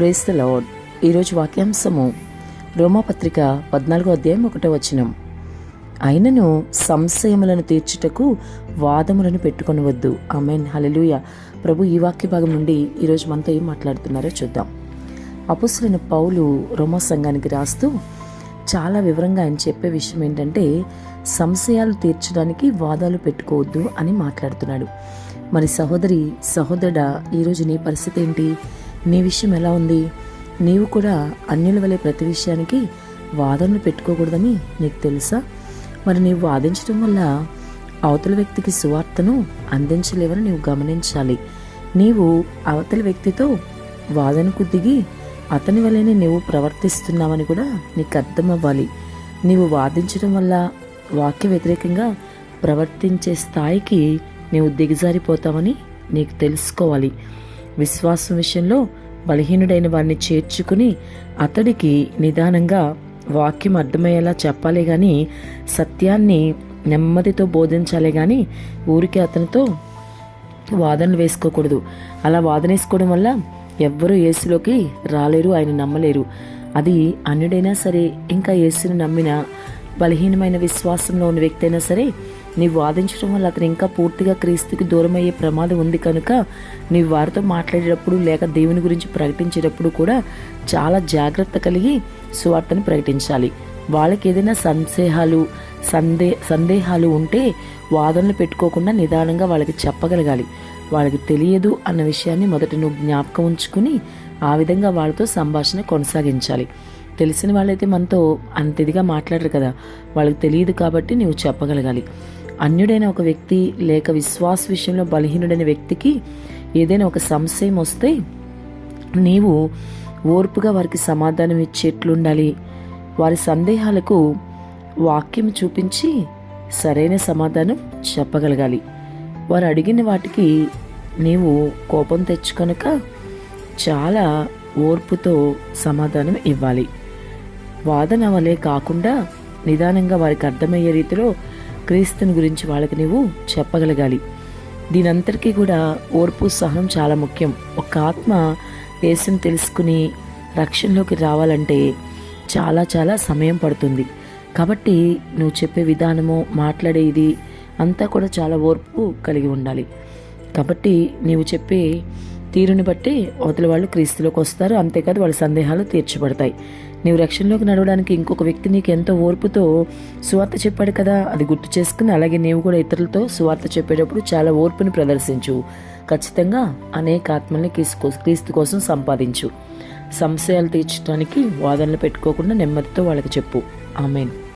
Praise the lord ఈరోజు వాక్యాంశము రోమాపత్రిక పద్నాలుగో అధ్యాయం ఒకటో వచనం. అయినను సంశయములను తీర్చుటకు వాదములను పెట్టుకొనవద్దు. ఆమెన్. హలలుయ ప్రభు ఈ వాక్య భాగం నుండి ఈరోజు మనతో ఏం మాట్లాడుతున్నారో చూద్దాం. అపుసులైన పౌలు రోమా సంఘానికి రాస్తూ చాలా వివరంగా ఆయన చెప్పే విషయం ఏంటంటే సంశయాలు తీర్చడానికి వాదాలు పెట్టుకోవద్దు అని మాట్లాడుతున్నాడు. మరి సహోదరి సహోదరుడా ఈరోజు నీ పరిస్థితి ఏంటి? నీ విషయం ఎలా ఉంది? నీవు కూడా అన్యుల వలె ప్రతి విషయానికి వాదనలు పెట్టుకోకూడదని నీకు తెలుసా? మరి నీవు వాదించడం వల్ల అవతల వ్యక్తికి సువార్తను అందించలేవని నీవు గమనించాలి. నీవు అవతల వ్యక్తితో వాదనకు దిగి అతని వల్లనే నీవు ప్రవర్తిస్తున్నావని కూడా నీకు అర్థమవ్వాలి. నీవు వాదించడం వల్ల వాక్య వ్యతిరేకంగా ప్రవర్తించే స్థాయికి నీవు దిగజారిపోతావని నీకు తెలుసుకోవాలి. విశ్వాసం విషయంలో బలహీనుడైన వారిని చేర్చుకుని అతడికి నిదానంగా వాక్యం అర్థమయ్యేలా చెప్పాలి కానీ సత్యాన్ని నెమ్మదితో బోధించాలి కానీ ఊరికే అతనితో వాదనలు వేసుకోకూడదు. అలా వాదన వేసుకోవడం వల్ల ఎవ్వరూ యేసులోకి రాలేరు ఆయన నమ్మలేరు. అది అన్యుడైనా సరే ఇంకా యేసుని నమ్మిన బలహీనమైన విశ్వాసంలో ఉన్న వ్యక్తి అయినా సరే నీవు వాదించడం వల్ల అతను ఇంకా పూర్తిగా క్రీస్తుకి దూరమయ్యే ప్రమాదం ఉంది కనుక నీవు వారితో మాట్లాడేటప్పుడు లేక దేవుని గురించి ప్రకటించేటప్పుడు కూడా చాలా జాగ్రత్త కలిగి సువార్తను ప్రకటించాలి. వాళ్ళకి ఏదైనా సందేహాలు సందే సందేహాలు ఉంటే వాదనలు పెట్టుకోకుండా నిదానంగా వాళ్ళకి చెప్పగలగాలి. వాళ్ళకి తెలియదు అన్న విషయాన్ని మొదట నువ్వు జ్ఞాపకం ఉంచుకుని ఆ విధంగా వాళ్ళతో సంభాషణ కొనసాగించాలి. తెలిసిన వాళ్ళైతే మనతో అంత ఇదిగా మాట్లాడరు కదా. వాళ్ళకి తెలియదు కాబట్టి నువ్వు చెప్పగలగాలి. అన్యుడైన ఒక వ్యక్తి లేక విశ్వాస విషయంలో బలహీనుడైన వ్యక్తికి ఏదైనా ఒక సంశయం వస్తే నీవు ఓర్పుగా వారికి సమాధానం ఇచ్చేట్లుండాలి. వారి సందేహాలకు వాక్యం చూపించి సరైన సమాధానం చెప్పగలగాలి. వారు అడిగిన వాటికి నీవు కోపం తెచ్చుకొనక చాలా ఓర్పుతో సమాధానం ఇవ్వాలి. వాదన వలె కాకుండా నిదానంగా వారికి అర్థమయ్యే రీతిలో క్రీస్తుని గురించి వాళ్ళకి నీవు చెప్పగలగాలి. దీనంతటికీ కూడా ఓర్పు సహనం చాలా ముఖ్యం. ఒక ఆత్మ యేసుని తెలుసుకుని రక్షణలోకి రావాలంటే చాలా చాలా సమయం పడుతుంది. కాబట్టి నువ్వు చెప్పే విధానము మాట్లాడే ఇది అంతా కూడా చాలా ఓర్పు కలిగి ఉండాలి. కాబట్టి నీవు చెప్పే తీరుని బట్టి అవతల వాళ్ళు క్రీస్తులోకి వస్తారు. అంతేకాదు వాళ్ళ సందేహాలు తీర్చబడతాయి. నీవు రక్షణలోకి నడవడానికి ఇంకొక వ్యక్తి నీకు ఎంతో ఓర్పుతో సువార్త చెప్పాడు కదా అది గుర్తు చేసుకుని అలాగే నీవు కూడా ఇతరులతో సువార్త చెప్పేటప్పుడు చాలా ఓర్పుని ప్రదర్శించు. ఖచ్చితంగా అనేక ఆత్మల్ని క్రీస్తు క్రీస్తు కోసం సంపాదించు. సంశయాలు తీర్చడానికి వాదనలు పెట్టుకోకుండా నెమ్మదితో వాళ్ళకి చెప్పు. ఆమెన్.